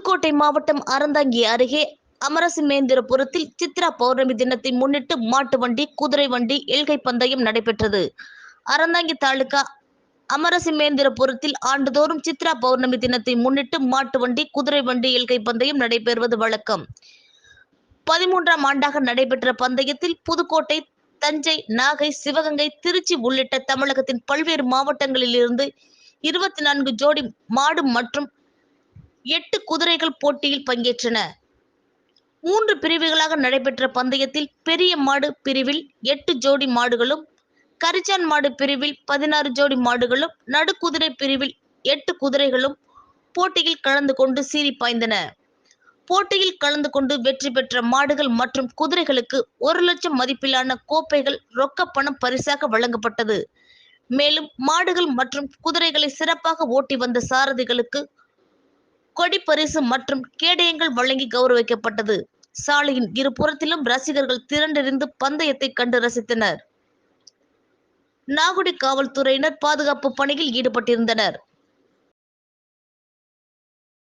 புதுக்கோட்டை மாவட்டம் அறந்தாங்கி அருகே அமரசிமேந்திரபுரத்தில் சித்ரா பௌர்ணமி தினத்தை முன்னிட்டு மாட்டு வண்டி குதிரை வண்டி எல்கை பந்தயம் நடைபெற்றது. அறந்தாங்கி தாலுகா அமரசிமேந்திரபுரத்தில் ஆண்டுதோறும் சித்ரா பௌர்ணமி தினத்தை முன்னிட்டு மாட்டு வண்டி குதிரை வண்டி எல்கை பந்தயம் நடைபெறுவது வழக்கம். பதிமூன்றாம் ஆண்டாக நடைபெற்ற பந்தயத்தில் புதுக்கோட்டை தஞ்சை நாகை சிவகங்கை திருச்சி உள்ளிட்ட தமிழகத்தின் பல்வேறு மாவட்டங்களில் இருந்து இருபத்தி நான்கு ஜோடி மாடு மற்றும் எட்டு குதிரைகள் போட்டியில் பங்கேற்றன. மூன்று பிரிவுகளாக நடைபெற்ற பந்தயத்தில் பெரிய மாடு பிரிவில் எட்டு ஜோடி மாடுகளும் கரிச்சான் மாடு பிரிவில் பதினாறு ஜோடி மாடுகளும் நடுக்குதிரை பிரிவில் எட்டு குதிரைகளும் போட்டியில் கலந்து கொண்டு சீறி பாய்ந்தன. போட்டியில் கலந்து கொண்டு வெற்றி பெற்ற மாடுகள் மற்றும் குதிரைகளுக்கு ஒரு லட்சம் மதிப்பிலான கோப்பைகள் ரொக்க பணம் பரிசாக வழங்கப்பட்டது. மேலும் மாடுகள் மற்றும் குதிரைகளை சிறப்பாக ஓட்டி வந்த சாரதிகளுக்கு கொடி பரிசு மற்றும் கேடயங்கள் வழங்கி கௌரவிக்கப்பட்டது. சாலையின் இருபுறத்திலும் ரசிகர்கள் திரண்டிருந்து பந்தயத்தை கண்டு ரசித்தனர். நாகுடி காவல்துறையினர் பாதுகாப்பு பணியில் ஈடுபட்டிருந்தனர்.